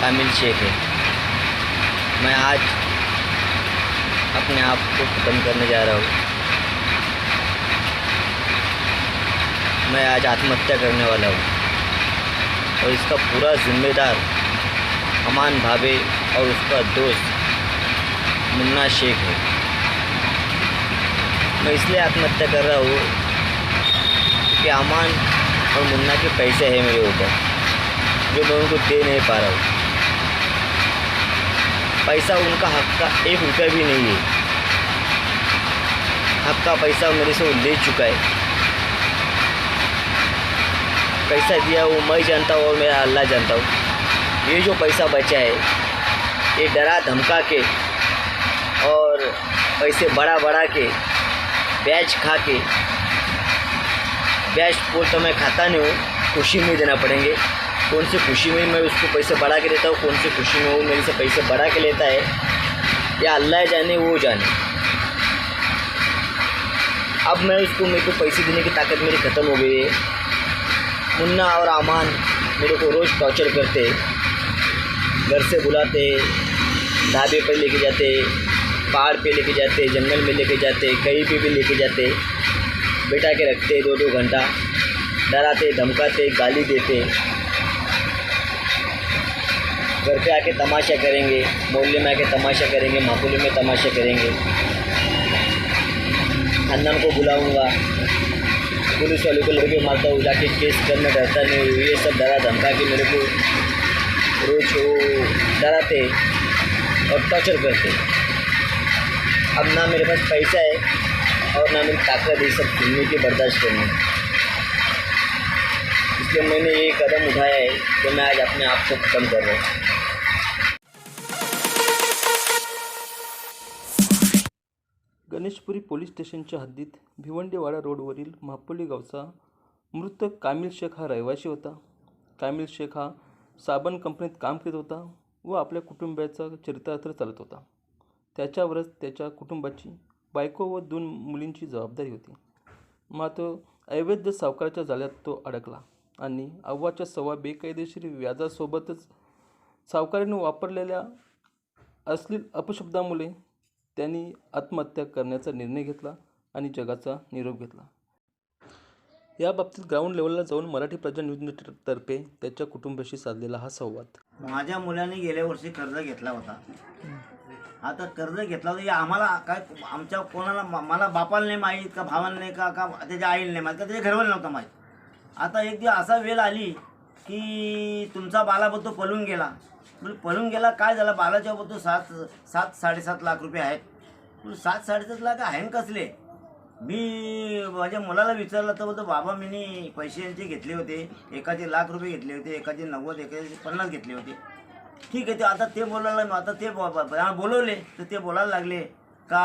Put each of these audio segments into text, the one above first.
कामिल शेख है। मैं आज अपने आप को ख़त्म करने जा रहा हूँ। मैं आज आत्महत्या करने वाला हूँ। और इसका पूरा जिम्मेदार अमान भावे और उसका दोस्त मुन्ना शेख है। मैं इसलिए आत्महत्या कर रहा हूँ कि अमान और मुन्ना के पैसे हैं मेरे ऊपर, जो मैं उनको दे नहीं पा रहा हूँ। पैसा उनका हक का एक रुपया भी नहीं है। हक का पैसा मेरे से वो ले चुका है। पैसा दिया वो मैं जानता हूँ और मेरा अल्लाह जानता हूँ। ये जो पैसा बचा है, ये डरा धमका के और पैसे बड़ा बड़ा के ब्याज खा के ब्याज वो तो मैं खाता नहीं हूँ, खुशी में देना पड़ेंगे। कौन सी खुशी में मैं उसको पैसे बढ़ा के देता हूँ, कौन सी खुशी में वो मेरे से पैसे बढ़ा के लेता है? या अल्लाह जाने, वो जाने। अब मैं उसको, मेरे को पैसे देने की ताकत मेरी ख़त्म हो गई है। मुन्ना और अमान मेरे को रोज़ टॉर्चर करते, घर से बुलाते, ढाबे पर लेके जाते, पहाड़ पे लेके जाते, जंगल में लेके जाते, कहीं पे भी लेके जाते। बैठा के रखते दो दो घंटा। डराते, धमकाते, गाली देते। घर पे आके तमाशा करेंगे, मोहल्ले में आके तमाशा करेंगे माहौल में तमाशा करेंगे। खानदान को बुलाऊँगा। पुलिस वाले को लड़के मारता हूँ जाके केस करने डरता नहीं हूँ ये सब डरा धमका के मेरे को रोज वो डराते और टॉर्चर करते। अब ना मेरे पास पैसा है और ना मेरी ताकत है सब सुनने की बर्दाश्त करने की। इसलिए मैंने ये कदम उठाया है कि मैं आज अपने आप को ख़त्म कर रहा हूँ। गणेशपुरी पोलीस स्टेशनच्या हद्दीत भिवंडीवाडा रोडवरील महापोली गावचा मृत कामिल शेख हा रहिवासी होता. कामिल शेख हा साबण कंपनीत काम करीत होता व आपल्या कुटुंबाचा चरितार्थ चालत होता. त्याच्यावरच त्याच्या कुटुंबाची बायको व दोन मुलींची जबाबदारी होती. मात्र अवैध सावकाराच्या जाळ्यात तो अडकला. आणि अव्वाच्या सव्वा बेकायदेशीर व्याजासोबतच सावकाराने वापरलेल्या अश्लील अपशब्दामुळे त्यांनी आत्महत्या करण्याचा निर्णय घेतला आणि जगाचा निरोप घेतला. या बाबतीत ग्राउंड लेवलला जाऊन मराठी प्रजा न्यूज तर्फे त्याच्या कुटुंबाशी साधलेला हा संवाद. माझ्या मुलाने गेल्या वर्षी कर्ज घेतला होता. आता कर्ज घेतला होता. आम्हाला काय आमच्या कोणाला मला बापाला नाही माहीत का भावाला नाही का का त्याच्या आईला नाही माहीत का त्याच्या घरवाला नव्हता माहीत. आता एक दिवस असा वेळ आली की तुमचा बालाबद्दल पळून गेला. म्हणजे पळून गेला काय झाला? बालाच्या बद्दल सात सात साडेसात लाख रुपये आहेत. म्हणजे सात साडेसात लाख आहे कसले? मी माझ्या मुलाला विचारलं तर बोलतो बाबा मी पैसे यांचे घेतले होते. एकाचे लाख रुपये घेतले होते एकाचे नव्वद एकाचे पन्नास घेतले होते. ठीक आहे ते आता ते बोलायला आता ते बोलवले. तर ते बोलायला लागले का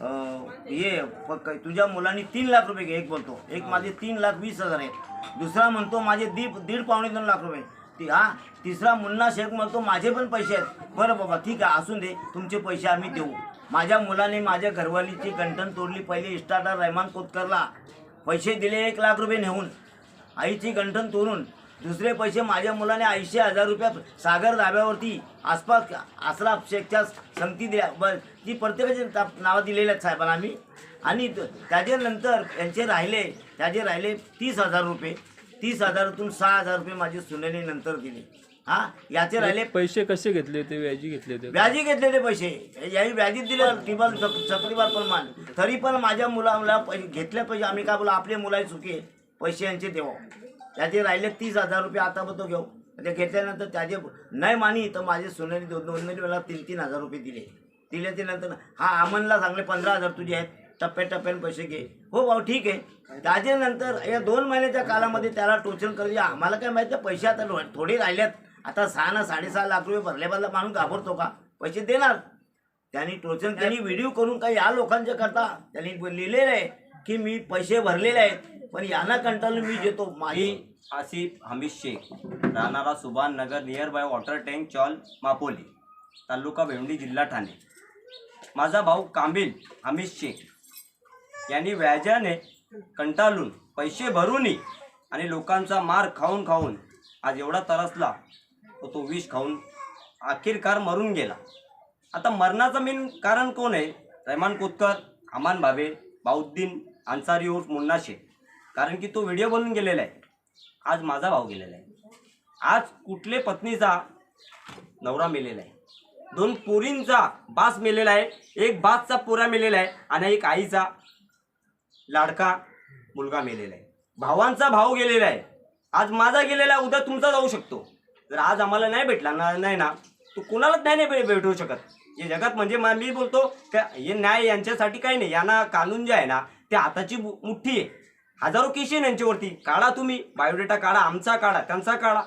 क- तुझ्या मुलांनी तीन लाख रुपये घे एक बोलतो. एक माझे तीन लाख वीस हजार आहेत. दुसरा म्हणतो माझे दीड दीड पावणे दोन लाख रुपये. ती हा तिसरा मुन्ना शेख म्हणतो माझे पण पैसे आहेत. बरं बाबा ठीक आहे असून दे तुमचे पैसे आम्ही देऊ. माझ्या मुलाने माझ्या घरवालीची गंठन तोडली. पहिले इस्टार्टर रहमान कोतकरला पैसे दिले एक लाख रुपये नेऊन. आईची गंठन तोडून दुसरे पैसे माझ्या मुलाने ऐंशी हजार रुपयात सागर धाब्यावरती आसपास आसराफ शेखच्या संगती दिल्या ब ती प्रत्येकाची नावं दिलेली आहेत साहेबांना आम्ही. आणि त्याच्यानंतर यांचे राहिले त्याचे राहिले तीस हजार रुपये. तीस हजारातून सहा हजार रुपये माझे सुनेने नंतर दिले. हा याचे राहिले पैसे कसे घेतले होते? व्याजी घेतले होते? व्याजी घेतलेले पैसे. याही व्याजीत दिले टिबल चक- चक्रीवार प्रमाण तरी पण माझ्या मुलाला पै- घेतले पैसे. आम्ही काय बोला आपले मुलाही चुकी पैसे यांचे देवा. त्याचे राहिले तीस हजार रुपये आता पण तो घेऊ. ते घेतल्यानंतर त्याचे नाही मानी तर माझे सोन्याने दोन दोन वेळेला तीन तीन हजार रुपये दिले. दिल्याच्या नंतर हा अमनला चांगले पंधरा हजार तुझे आहेत टप्प्याटप्प्याने पैसे घे. हो भाऊ ठीक आहे. त्याच्यानंतर या दोन महिन्याच्या कालामध्ये त्याला टोचन करू आम्हाला काय माहिती पैसे आता थोडे राहिल्यात आता सहा ना साडेसहा लाख रुपये भरले बदला माणूस घाबरतो का? पैसे देणार. त्यांनी टोचन त्यांनी व्हिडिओ करून काही या लोकांच्या करता त्यांनी लिहिलेलं आहे की मी पैसे भरलेले आहेत. पण यांना कंटाळून मी देतो माझी आसिफ हमीद शेख राहणारा Subhan Nagar near by water tank chawl Mapoli taluka Bhiwandi जिल्हा ठाणे. माझा भाऊ कांबिल हमीद शेख यांनी व्याजाने कंटाळून पैसे भरूनही आणि लोकांचा मार खाऊन खाऊन आज एवढा तरसला तो तो विष खाऊन अखेरकार मरून गेला. आता मरणाचं मेन कारण कोण आहे? रहमान कोतकर अमान भावे बाउद्दीन अन्सारी उर्फ मुन्ना शेख. कारण की तो व्हिडिओ बनून गेलेला आहे. आज माझा भाऊ गेलेला आहे. आज कुठले पत्नीचा नवरा मेलेला आहे. दोन पोरींचा बास मेलेला आहे. एक बासचा पोरा मेलेला आहे आणि एक आईचा लाडका मुलगा मेलेला आहे. भावांचा भाऊ गेलेला आहे. आज माझा गेलेला आहे उद्या तुमचा जाऊ शकतो. जर आज आम्हाला नाही भेटला ना नाही ना तो कोणालाच नाही नाही भे- भेटू शकत. हे जगात म्हणजे मी बोलतो का हे न्याय यांच्यासाठी काही नाही. यांना कानून जे आहे ना ते हाताची मुठ्ठी आहे. हजारो केस आहे यांच्यावरती. काढा तुम्ही. बायोडेटा काढा आमचा काढा त्यांचा काढा.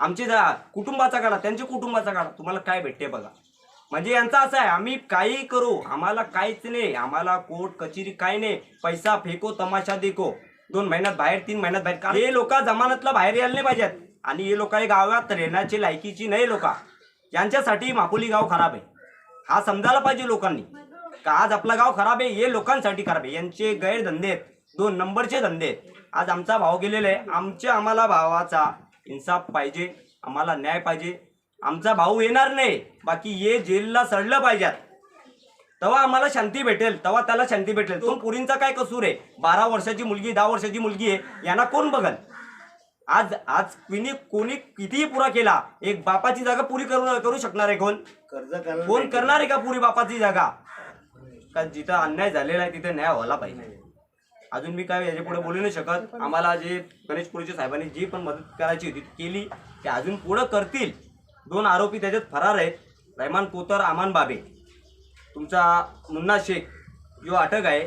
आमचे जा कुटुंबाचा काढा त्यांच्या कुटुंबाचा काढा. तुम्हाला काय भेटते बघा. म्हणजे यांचं असं आहे आम्ही काही करू आम्हाला काहीच नाही. आम्हाला कोर्ट कचेरी काही नाही. पैसा फेको तमाशा देखो. दोन महिन्यात बाहेर तीन महिन्यात बाहेर. का हे लोक जमानतला बाहेर यायला नाही पाहिजेत. आणि हे लोक हे गावात रेण्याची लायकीची नाही लोक. यांच्यासाठी मापोली गाव खराब आहे. हा समजायला पाहिजे लोकांनी. का आज आपला गाव खराब आहे? हे लोकांसाठी खराब आहे. यांचे गैरधंदे आहेत. दोन नंबरचे धंदे आज आमचा भाव गेलेला आहे. आमच्या आम्हाला भावाचा इन्साफ पाहिजे आम्हाला न्याय पाहिजे. आमचा भाऊ येणार नाही. बाकी हे जेलला सडलं पाहिजेत तेव्हा आम्हाला शांती भेटेल. तेव्हा त्याला शांती भेटेल. तो पुरींचा काय कसूर आहे? बारा वर्षाची मुलगी दहा वर्षाची मुलगी आहे. यांना कोण बघल? आज आज कुणी कोणी कितीही पुरा केला एक बापाची जागा पुरी करू करू शकणार आहे कोण? कर्ज कोण करणार आहे का पुरी बापाची जागा? का जिथं अन्याय झालेला आहे तिथे न्याय व्हायला पाहिजे. अजून मी काय याच्यापुढे बोलू नाही शकत. आम्हाला जे गणेशपुरीच्या साहेबांनी जी पण मदत करायची होती ती केली. ते अजून पुढं करतील. दोन आरोपी त्याच्यात फरार आहेत. रहमान कोतर अमान बाबे. तुमचा मुन्ना शेख जो अटक आहे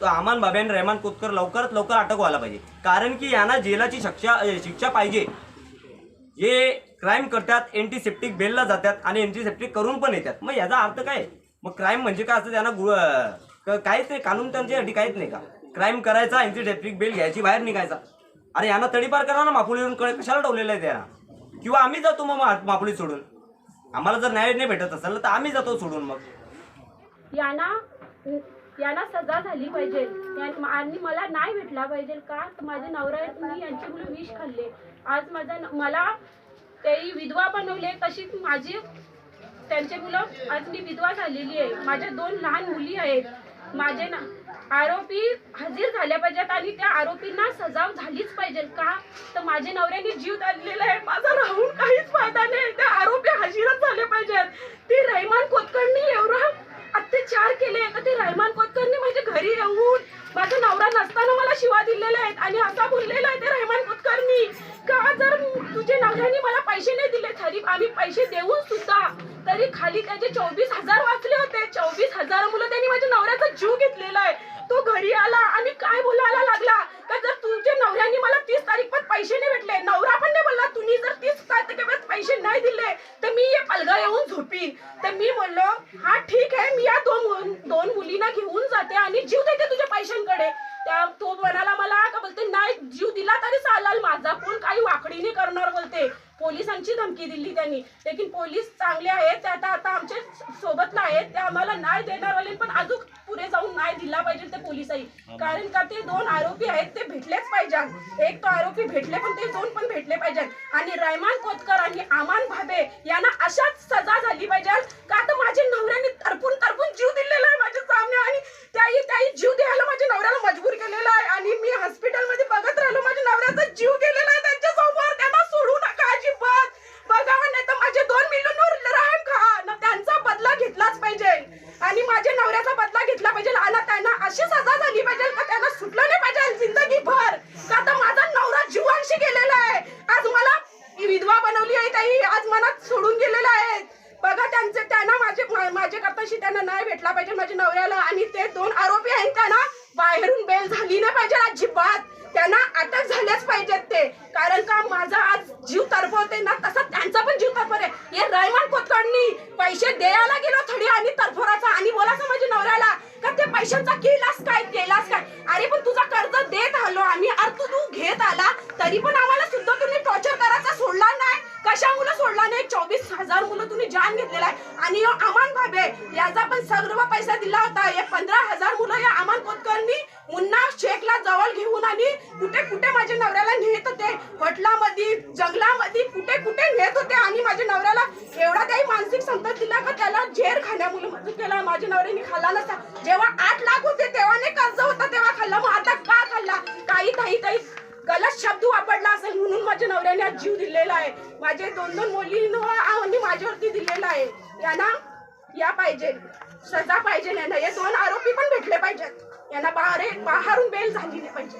तो अमान बाबे आणि रहमान कोतकर लवकरात लवकर अटक व्हायला पाहिजे. कारण की यांना जेलाची शिक्षा शिक्षा पाहिजे. जे क्राईम करतात एंटीसेप्टिक बेलला जातात आणि एंटीसेप्टिक करून पण येतात. मग याचा अर्थ काय? मग क्राईम म्हणजे काय असतं त्यांना गु काहीच नाही. कानून त्यांच्यासाठी काहीच नाही का? क्राईम करायचा यांची एंटीसेप्टिक बिल घ्यायची बाहेर निघायचा. अरे यांना तडीपार करा ना मापुलीवरून कडे कशाला ठेवलेलं आहे त्यांना किंवा आम्ही जातो मग मा- मापुली सोडून. आम्हाला जर न्याय नाही भेटत असेल तर आम्ही जातो सोडून मग. यांना यांना सजा झाली पाहिजे. आणि मला नाही भेटला पाहिजे. का? तर माझे नवऱ्याने यांची मुलं विष खाल्ले. आज माझा मला ते विधवा बनवले तशीच माझी त्यांचे मुलं आज मी विधवा झालेली आहे. माझ्या दोन लहान मुली आहेत. माझे ना आरोपी हजीर झाल्या पाहिजेत आणि त्या आरोपींना सजाव झालीच पाहिजे. का? तर माझे नवऱ्याने जीव दिलेला आहे. माझा राहून काहीच फायदा नाही. त्या आरोपी हजीरच झाले पाहिजेत. ते रहमान कोतकरनी एवढा अत्याचार केले. तर ते रहमान कोतकरनी माझ्या घरी येऊन माझा नवरा नसताना मला शिवा दिलेल्या आहेत आणि असा बोललेला आहे ते रहमान कोतकरनी का जर तुझे नवऱ्याने मला पैसे नाही दिले? तरी आम्ही पैसे देऊन सुद्धा तरी खाली त्याचे चोवीस हजार वाचले होते. चोवीस हजार मुलं त्यांनी माझ्या नवऱ्याचा जीव घेतलेला आहे. तो घरी आला आणि काय बोलायला लागला? का जर तुझ्या नवऱ्याने मला तीस तारीख पण पैसे नाही भेटले नवरा पण नाही बोलला तुम्ही जर तीस तारखेपर्यंत पैसे नाही दिले तर मी ये पलगा येऊन झोपीन. तर मी बोललो हा ठीक आहे मी या दोन दोन मुलींना घेऊन जाते आणि जीव देते तुझ्या पैशांकडे. त्या तो म्हणाला मला का बोलते नाही जीव दिला तरी चालाल माझा कोण काही वाकडी नाही करणार बोलते. पोलिसांची धमकी दिली त्यांनी. लेकिन पोलीस चांगले आहेत ते आता आता आमच्या सोबतला आहेत ते आम्हाला नाही देणार वाले पण अजून दिला पाहिजे ते पोलिसही. कारण का ते दोन आरोपी आहेत ते भेटलेच पाहिजे एक तो आरोपी भेटले पण ते दोन पण भेटले पाहिजे आणि रहमान कोतकर आणि आमान भाबे यांना अशाच सजा झाली पाहिजे का तर माझ्या नवऱ्याने तरपून तरपून जीव दिलेला आहे माझ्या सामने आणि त्याही त्याही जीव द्यायला माझ्या नवऱ्याला मजबूर केलेला आहे आणि मी हॉस्पिटलमध्ये बघत राहिलो माझ्या नवऱ्याचा जीव गेलेला आहे त्यांच्यासमोर त्यांना सोडू नका अजिबात बघा नाही तर माझे दोन मिलियन राहम खा ना त्यांचा बदला घेतलाच पाहिजे आणि माझ्या नवऱ्याचा बदला घेतला पाहिजे आणि त्यांना अशी सजा झाली पाहिजे का त्यांना सुटलं नाही पाहिजे जिंदगीभर का तर माझा नवरा जीवांशी गेलेला आहे आज मला विधवा आहे ताई आज मनात सोडून गेलेलं आहे बघा त्यांचे त्यांना माझे माझे करताशी त्यांना नाही भेटला पाहिजे माझ्या नवऱ्याला. आणि ते दोन आरोपी आहेत त्यांना बाहेरून बेल झाली नाही पाहिजे अजिबात. त्यांना अटक झाल्याच पाहिजेत ते. कारण का माझा आज जीव तरफवते ना तसा त्यांचा पण जीव तरफर आहे हे रायमान कोतकडनी पैसे द्यायला गेलो थोडी आणि त्याचा पण सर्व पैसा दिला होता. हे पंधरा हजार मुलं या अमन कोतकरनी मुन्ना शेखला जवळ घेऊन आणि कुठे कुठे माझ्या नवऱ्याला नेत होते. हॉटलामध्ये जंगलामध्ये कुठे कुठे नेत होते आणि माझ्या नवऱ्याला एवढा काही मानसिक संकट दिला का त्याला झेर खाण्यामुळे केला माझ्या नवऱ्याने खाल्ला नसता. जेव्हा आठ लाख होते तेव्हा नाही कर्ज होता तेव्हा खाल्ला. मग आता का खाल्ला? काही काही काही गलत शब्द वापरला असेल म्हणून माझ्या नवऱ्याने आज जीव दिलेला आहे. माझे दोन दोन मुलींनी माझ्यावरती दिलेला आहे. यांना या पाहिजे सजा पाहिजे यांना. हे दोन आरोपी पण भेटले पाहिजेत. यांना बाहेर बाहेरून बेल झाली पाहिजे.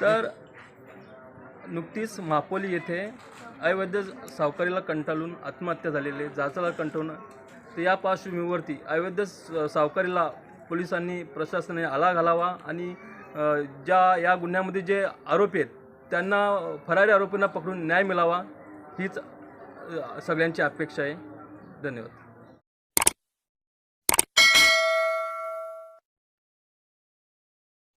तर नुकतीच मापोली येथे अवैध सावकारीला कंटाळून आत्महत्या झालेली जाचाला कंटाळून तर या पार्श्वभूमीवरती अवैध सावकारीला पोलिसांनी प्रशासनाने आला घालावा आणि ज्या या गुन्ह्यामध्ये जे आरोपी आहेत त्यांना फरारी आरोपींना पकडून न्याय मिळावा हीच सगळ्यांची अपेक्षा आहे. धन्यवाद.